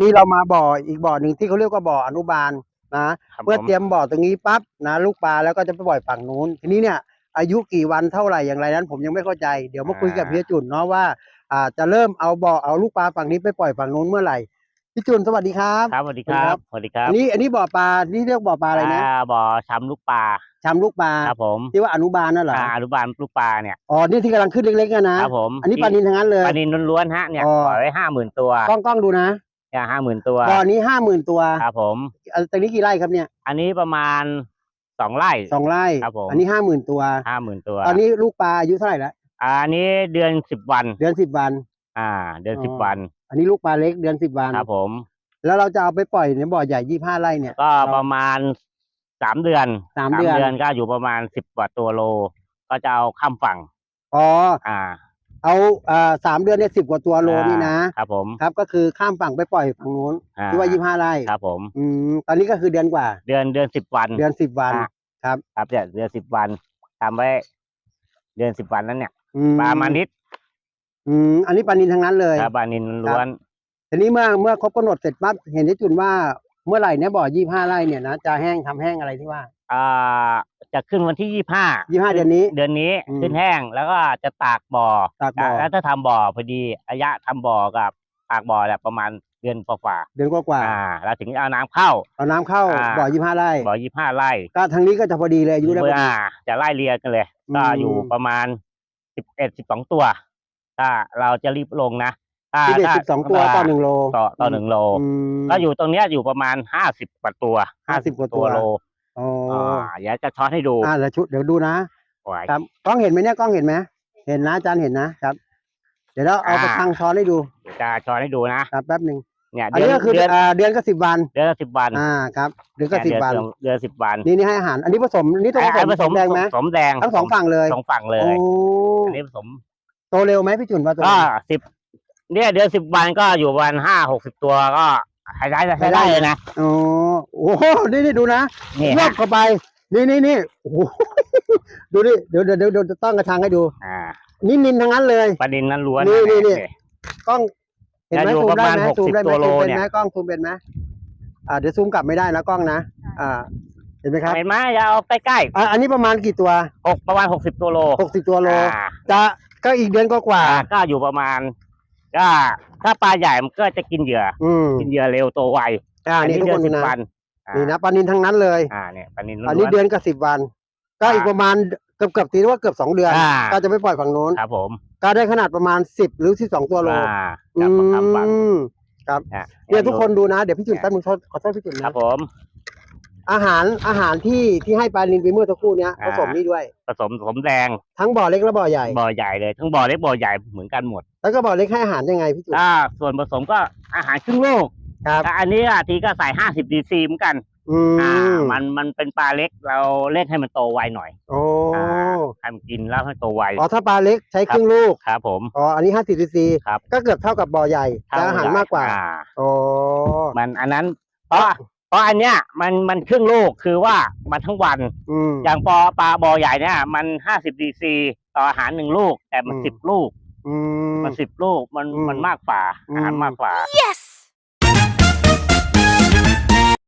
นี่เรามาบ่ออีกบ่อหนึ่งที่เขาเรียกว่าบ่ออนุบาลนะครับเมื่อผมเตรียมบ่อตรงนี้ปั๊บนะลูกปลาแล้วก็จะไปปล่อยฝั่งนู้น ทีนี้เนี่ยอายุกี่วันเท่าไหร่อย่างไรนั้น ผมยังไม่เข้าใจเดี๋ยวมาคุยกับพี่จุนเนาะว่าอ่าจะเริ่มเอาบ่อเอาลูกปลาฝั่งนี้ไปปล่อยฝั่งนู้นเมื่อไหร่พี่จุนสวัสดีครับครับสวัสดีครับสวัสดีครับอันนี้อันนี้บ่อปลานี่เรียกบ่อปลาอะไรนะาบ่อช้ำลูกปลาชำลูกปลาครับผมที่ว่าอนุบาลนั่นเหรออ่าอนุบาลลูกปลาเนี่ยอ๋อนี่ที่กำลังขึ้นเล็กๆอะนะครับผมอันนี้ปลานินทั้งนั้นเลยปลานินล้วนๆฮะเนี่ยอ๋อปล่อยไว้ห้าหมื่นตัวกล้องกล้องดูนะ เนี่ยห้าหมื่นตัวบ่อนี้ห้าหมื่นตัวครับผมอะตรงนี้กี่ไร่ครับเนี่ยอันนี้ประมาณสองไร่ สองไร่ครับผม อันนี้ห้าหมื่นตัว ห้าหมื่นตัวตอนนี้ลูกปลาอายุเท่าไหร่แล้วอ่าอันนี้เดือนสิบวัน เดือนสิบวัน อ่า เดือนอ๋อสิบวันอันนี้ลูกปลาเล็กเดือนสิบวัน ครับผม แล้วเราจะเอาไปปล่อยในบ่อใหญ่ยี่ห้าไร่เนี่ย ก็ประมาณสามเดือนสามเดือน ก็อยู่ประมาณสิบกว่าตัวโล ก็จะเอาข้ามฝั่ง อ๋อ อ่า เอาอ่าสามเดือนเนี่ยสิบกว่าตัวโลนี่นะ ครับผม ครับ ก็คือข้ามฝั่งไปปล่อยฝั่งนู้นอ่ที่ว่ายี่ห้าไร่ครับผม อืมตอนนี้ก็คือเดือนกว่า เดือนเดือนสิบวัน เดือนสิบวัน อะครับ ครับเนี่ยเดือนสิบวันทำไว้ เดือนสิบวันนั้นเนี่ยอืมปลามานิดอืมอันนี้ปลานินทั้งนั้นเลยครับปลานินล้วน ทีนี้เมื่อเมื่อครบกำหนดเสร็จปั๊บเห็นได้จุนว่าเมื่อไหร่เนี่ยบ่อยี่ห้าไร่เนี่ยนะจะแห้งทำแห้งอะไรที่ว่า อ่าจะขึ้นวันที่ยี่ห้ายี่ห้าเดือนนี้ เดือนนี้อืมขึ้นแห้งแล้วก็จะตากบ่อตากบ่อ แล้วถ้าทำบ่อพอดีระยะทำบ่อกับตากบ่อเนี่ยประมาณเดือนกว่าเดือนกว่าๆอ่าแล้วถึงเอาน้ำเข้า ๆเอาน้ำเข้าอ่า บ่อยี่ห้าไร่บ่อยี่ห้าไร่ก็ทางนี้ก็จะพอดีเลยอายุได้พอเพื่อดีจะไล่เรียกันเลย อืม ก็อยู่ประมาณสิบเอ็ดสิบสองตัว ถ้าเราจะรีบลงนะถ้าที่เด็ดถ้าสิบสองตัวต่อหนึ่งโลต่อต่อหนึ่งโล อืม ก็อยู่ตรงเนี้ยอยู่ประมาณห้าสิบกว่าตัว50กว่าตัว โล อ๋ออ่าเดี๋ยวจะช้อนให้ดูอ่าเดี๋ยวชุดเดี๋ยวดูนะไว้ครับกล้องเห็นไหมเนี่ยกล้องเห็นไหมเห็นนะอาจารย์เห็นนะครับ เดี๋ยวเราเอาอ่า กระชังช้อนให้ดูเดี๋ยวจะช้อนให้ดูนะครับแป๊บหนึ่งเนี่ยอันเดือนนี้ก็คือเดือนอ่าเดือนก็สิบวันเดือนละสิบวันอ่าครับเดือนก็เนี่ยสิบวัน เดือนเดือนสิบวันนี่นี่ให้อาหาร อันนี้ผสมนี่ต้องผไอ้สผสมมแดงไหมผสมแดงทั้งสองฝั่งเลยสองฝั่งเลโอ้ยอันนี้ผสมโตเร็วไหมพี่จุนว่าโตก็เร็วสิบเนี่ยเดือนสิบวันก็อยู่ประมาณห้าหกสิบตัวก็ ใช้ได้ใช้ได้เลยนะโอ้โอ้โหนี่นี่ดูนะนี่รอฮะบเข้าไป นี่นี่นี่โอ้โหดูดิเดี๋ยวเดี๋ยวเดี๋ยวเดี๋ยวต้องกระชังให้ดู อ่า นี่นินทั้งนั้นเลยประเด็นนั้นล้วนนี่นี่นี่เยกล้องเห็นไหมจะอยู่ซูมประได้มาณไหมหกซูมสิบได้ไหมตัวโลซูมเป็นเนี่ยไหมกล้องซูมเป็นไหมอ่าเดี๋ยวซูมกลับไม่ได้นะกล้องนะอ่าเห็นไหมครับเห็นไหมจะเอาใกล้อ่าอันนี้ประมาณกี่ตัวๆหกประมาณหกสิบตัวโลหกสิบตัวโลอ่าจะก็อีกเดือนก็กว่าอ่าก็อยู่ประมาณ ก็ถ้าปลาใหญ่มันก็จะกินเหยื่ออืมกินเหยื่อเร็วโตไวอ่านี่ทุกคนเดืดูสิบนะวันอ่านี่นะปลานินทั้งนั้นเลย อ่าเนี่ยปลานินล้วนอันนี้เดือนกับสิบวัน ก็อีกประมาณเกือบเกือบตีว่าเกือบสองเดือน อ่า ก็จะไปปล่อยฝั่งโน้นครับผมก็ได้ขนาดประมาณสิบหรือสิบสองตัวโลอ่าจับมาทำฝังอืมครับ อะเนี่ยทุกคนดูนะ เดี๋ยวพี่จุนแป๊บนึงขอขอโทษพี่จุนครันะบผม อาหารอาหารที่ที่ให้ปลานินไปเมื่อสักครู่เนี้ยอ่าผสมนี่ด้วย ผสมผสมแดงทั้งบ่อเล็กและบ่อใหญ่ บ่อใหญ่เลย ทั้งบ่อเล็กบ่อใหญ่เหมือนกันหมดแล้วก็บ่อเล็กให้อาหารยังไงพี่จุนถ้าส่วนผสมก็อาหารครึ่งลูกครับ แต่อันนี้อะทีก็ใส่ห้าสิบดีซีเหมือนกันอือ่ามมันมันเป็นปลาเล็กเราเล่นให้มันโตไวหน่อยโอ้อ่าให้มันกินแล้วให้โตไว อ๋อถ้าปลาเล็กใช้ครึ่งลูกครับผม อ๋ออันนี้ห้าสิบซีซีครับ ก็เกือบเท่ากับบ่อใหญ่แต่อาหารมากกว่าอ่โอ้มันอันนั้นเพราะ เพราะอันเนี้ยมันมันครึ่งลูกคือว่ามันทั้งวัน อืม อย่างปอปลาบ่อใหญ่เนี่ย มันห้าสิบดีซีต่ออาหารหนึ่งลูก แต่มันอืม สิบลูก อืมมันสิบลูกมันอืมมันมากกว่าอืม อาหารมากกว่า Yes!